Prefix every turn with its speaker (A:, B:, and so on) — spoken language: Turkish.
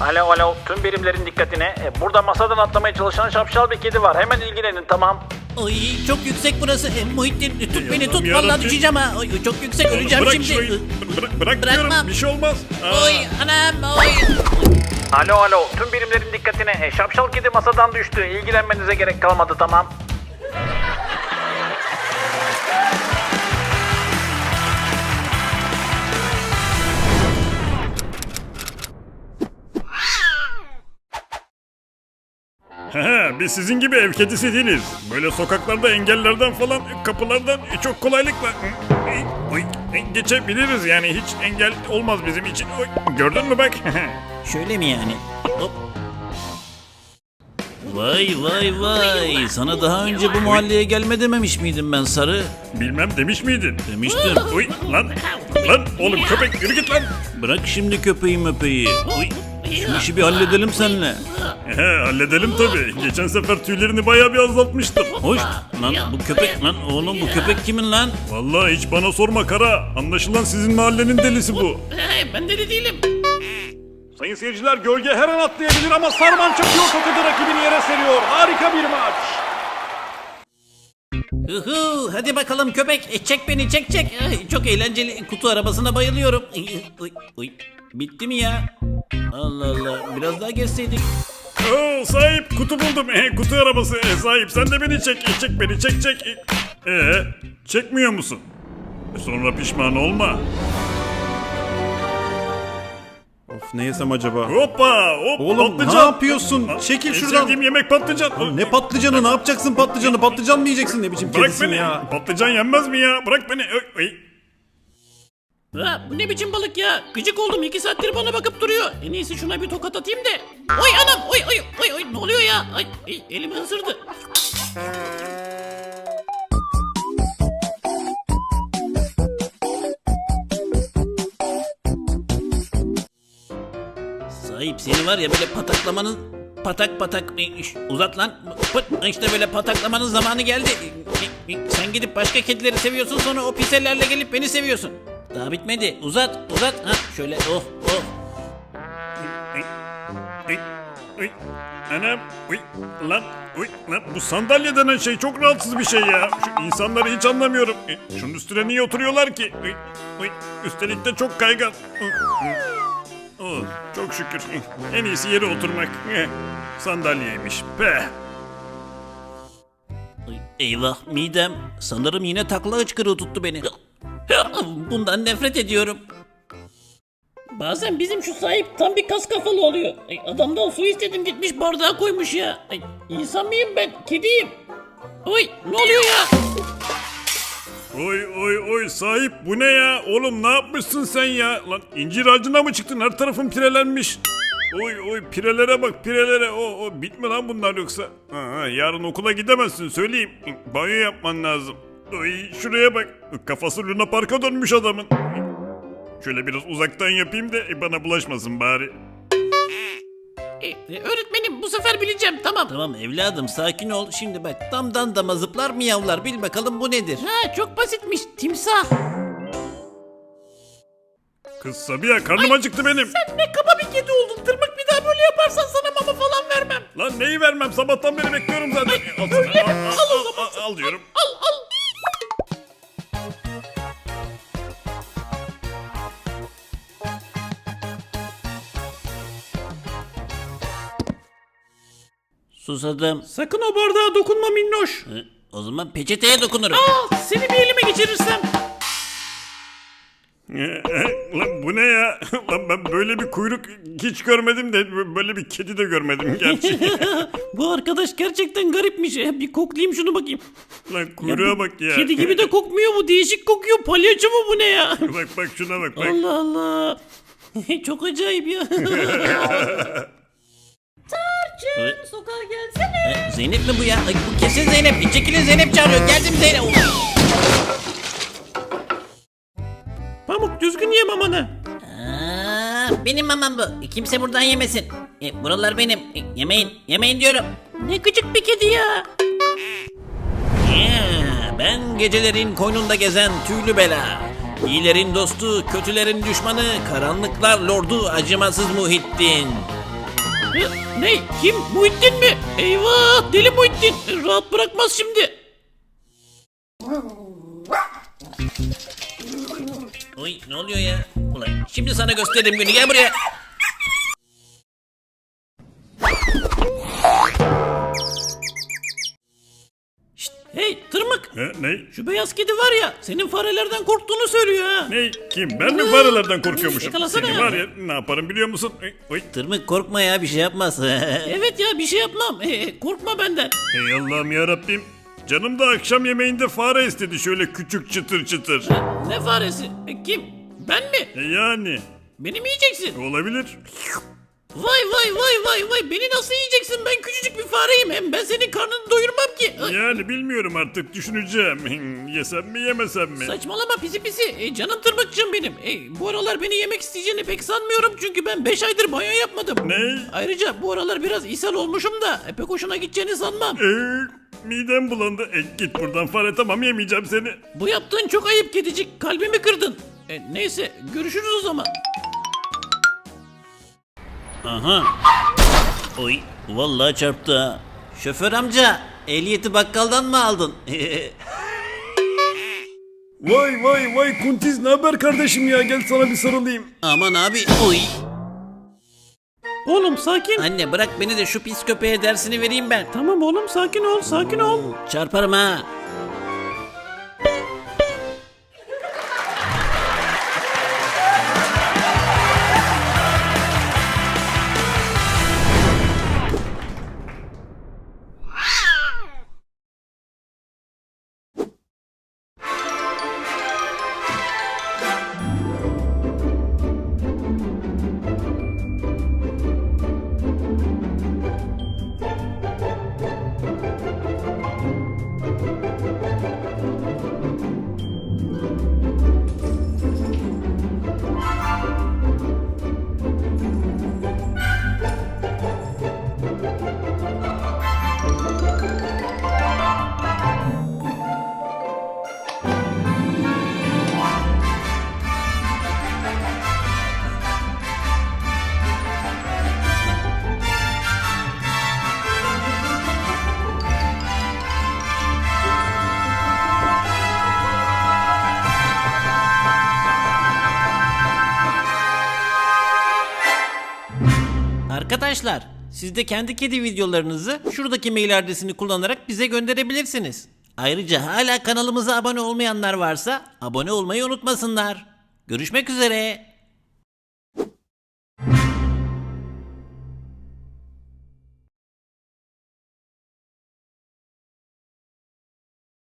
A: Alo alo tüm birimlerin dikkatine. E, Burada masadan atlamaya çalışan şapşal bir kedi var. Hemen ilgilenin tamam.
B: Ay çok yüksek burası. E, Muhittin tut beni tut. Vallahi
C: yarabbim.
B: düşeceğim ha. Ay, çok yüksek öleceğim
C: bırak
B: şimdi.
C: şurayı. Bırak, bırak
B: Bırakmam.
C: diyorum bir şey olmaz. Aa.
B: Oy anam oy.
A: Alo alo tüm birimlerin dikkatine. E, şapşal kedi masadan düştü. İlgilenmenize gerek kalmadı tamam.
C: Biz sizin gibi ev kedisi değiliz. Böyle sokaklarda engellerden falan, kapılardan çok kolaylıkla Oy, geçebiliriz yani hiç engel olmaz bizim için. Gördün mü bak?
B: Şöyle mi yani? Hop. Vay vay vay. Sana daha önce bu mahalleye gelme dememiş miydim ben sarı?
C: Bilmem demiş miydin?
B: Demiştim.
C: Oy lan, lan oğlum köpek yürü git lan.
B: Bırak şimdi köpeği möpeği. Oy. Şu işi bir halledelim seninle.
C: He, halledelim tabii. Geçen sefer tüylerini bayağı bir azaltmıştım.
B: Hoş. Lan bu köpek lan oğlum bu köpek kimin lan?
C: Vallahi hiç bana sorma kara. Anlaşılan sizin mahallenin delisi bu.
B: ben deli değilim.
C: Sayın seyirciler gölge her an atlayabilir ama Sarman çakıyor tokadı rakibini yere seriyor. Harika bir maç.
B: Uhu, hadi bakalım köpek. E, çek beni çek çek. Ay, çok eğlenceli. Kutu arabasına bayılıyorum. Ay, Uy, uy. Bitti mi ya? Allah Allah. Biraz daha geçseydik.
C: Oo, sahip kutu buldum. E, kutu arabası. E, sahip sen de beni çek. E, çek beni çek çek. E, e, çekmiyor musun? E, sonra pişman olma.
D: Of ne yesem acaba?
C: Hoppa hop
D: Oğlum,
C: patlıcan.
D: ne yapıyorsun?
C: Ha,
D: Çekil
C: en
D: şuradan.
C: sevdiğim yemek patlıcan.
D: Ne patlıcanı ne yapacaksın patlıcanı? Patlıcan mı yiyeceksin ne biçim
C: Bırak
D: kedisin
C: beni.
D: ya?
C: Patlıcan yenmez mi ya? Bırak beni. Ö- ay.
E: Ha, bu ne biçim balık ya? Gıcık oldum iki saattir bana bakıp duruyor. En iyisi şuna bir tokat atayım da. Oy anam oy oy oy oy ne oluyor ya? Ay, ay elimi ısırdı.
B: Sahip seni var ya böyle pataklamanın patak patak e, uzat lan. İşte böyle pataklamanın zamanı geldi. E, e, Sen gidip başka kedileri seviyorsun sonra o pis ellerle gelip beni seviyorsun. Daha bitmedi. Uzat uzat. Ha şöyle oh oh.
C: Ay, ay. Anam, uy, lan, uy, lan bu sandalye denen şey çok rahatsız bir şey ya. Şu insanları hiç anlamıyorum. E, Şunun üstüne niye oturuyorlar ki? Uy, uy. Üstelik de çok kaygan. Uy, uy. Oh, çok şükür. En iyisi yere oturmak. Eh, Sandalyeymiş.
B: Ay, Eyvah midem. Sanırım yine takla hıçkırığı tuttu beni. Bundan nefret ediyorum.
E: Bazen bizim şu sahip tam bir kas kafalı oluyor. Ay, adamdan su istedim gitmiş bardağa koymuş ya. Ay, insan mıyım ben? Kediyim. Oy ne oluyor ya?
C: Oy oy oy sahip bu ne ya? Oğlum ne yapmışsın sen ya? Lan incir ağacına mı çıktın? Her tarafın pirelenmiş. Oy oy pirelere bak pirelere. O, o bitme lan bunlar yoksa. Aa, yarın okula gidemezsin söyleyeyim. Banyo yapman lazım. Oy şuraya bak. Kafası Luna Park'a dönmüş adamın. Şöyle biraz uzaktan yapayım da e, bana bulaşmasın bari.
E: E, e, öğretmenim bu sefer bileceğim tamam.
B: Tamam evladım sakin ol. Şimdi bak damdan dama zıplar miyavlar. Bil bakalım bu nedir?
E: Ha çok basitmiş timsah.
C: Kız Sabiha karnım acıktı benim.
E: Sen ne kaba bir kedi oldun. Tırmık bir daha böyle yaparsan sana mama falan vermem.
C: Lan neyi vermem sabahtan beri bekliyorum zaten.
E: Mi?
C: al, al,
E: Al o
C: al,
E: zaman.
C: al, al diyorum.
E: Al
B: Susadım.
E: Sakın o bardağa dokunma minnoş.
B: Hı, O zaman peçeteye dokunurum.
E: Aa, seni bir elime geçirirsem.
C: Lan bu ne ya? Lan ben böyle bir kuyruk hiç görmedim de böyle bir kedi de görmedim gerçi.
E: Bu arkadaş gerçekten garipmiş. E, Bir koklayayım şunu bakayım.
C: Lan kuyruğa bak ya.
E: Kedi gibi de kokmuyor bu. Değişik kokuyor. Palyaço mu bu ne ya?
C: Bak bak şuna bak bak.
E: Allah Allah. Çok acayip ya.
B: Hı,
E: Sokağa gelsene.
B: e, Zeynep mi bu ya? Ay, bu kesin Zeynep. E, Çekilin Zeynep çağırıyor. Geldim Zeynep.
E: Pamuk düzgün ye mamanı.
B: Aa, benim mamam bu. E, Kimse buradan yemesin. E, buralar benim. E, yemeyin. Yemeyin diyorum.
E: Ne gıcık bir kedi ya.
B: Ya, ben gecelerin koynunda gezen tüylü bela. İyilerin dostu, kötülerin düşmanı, karanlıklar lordu acımasız Muhittin.
E: Hı, Ne? Kim? Muhittin mi? Eyvah! Deli Muhittin! Rahat bırakmaz şimdi.
B: Oy ne oluyor ya? Ulan şimdi sana gösteririm günü gel buraya.
E: Hey tırmık!
C: He, ne?
E: Şu beyaz kedi var ya senin farelerden korktuğunu söylüyor ha.
C: Ne? Kim? Ben mi farelerden korkuyormuşum?
E: Yakalasana
C: Seni
E: ya.
C: var ya ne yaparım biliyor musun? Oy, oy.
B: Tırmık korkma ya bir şey yapmaz.
E: Evet ya bir şey yapmam. Ee, korkma benden.
C: Hey Allah'ım yarabbim. Canım da akşam yemeğinde fare istedi şöyle küçük çıtır çıtır.
E: Ne faresi? E, kim? Ben mi?
C: E yani
E: Beni mi yiyeceksin?
C: olabilir.
E: Vay vay vay vay vay beni nasıl yiyeceksin? Ben küçücük bir fareyim hem ben senin karnını doyurmam ki. Ay,
C: Yani bilmiyorum artık düşüneceğim. Yesem mi yemesem mi?
E: Saçmalama pisi pisi. E, canım tırmıkçım benim. E, bu aralar beni yemek isteyeceğini pek sanmıyorum çünkü ben 5 aydır banyo yapmadım.
C: Ne?
E: Ayrıca bu aralar biraz ishal olmuşum da e, pek hoşuna gideceğini sanmam.
C: Ee, midem bulandı. E, git buradan fare tamam yemeyeceğim seni.
E: Bu yaptığın çok ayıp kedicik. Kalbimi kırdın. E, neyse görüşürüz o zaman.
B: Aha. Oy vallahi çarptı ha. Şoför amca ehliyeti bakkaldan mı aldın?
C: Vay vay vay Kuntiz ne haber kardeşim ya gel sana bir sarılayım.
B: Aman abi oy.
E: Oğlum sakin.
B: Anne bırak beni de şu pis köpeğe dersini vereyim ben.
E: Tamam oğlum sakin ol sakin ol.
B: Çarparım ha. Arkadaşlar siz de kendi kedi videolarınızı şuradaki mail adresini kullanarak bize gönderebilirsiniz. Ayrıca hala kanalımıza abone olmayanlar varsa abone olmayı unutmasınlar. Görüşmek üzere.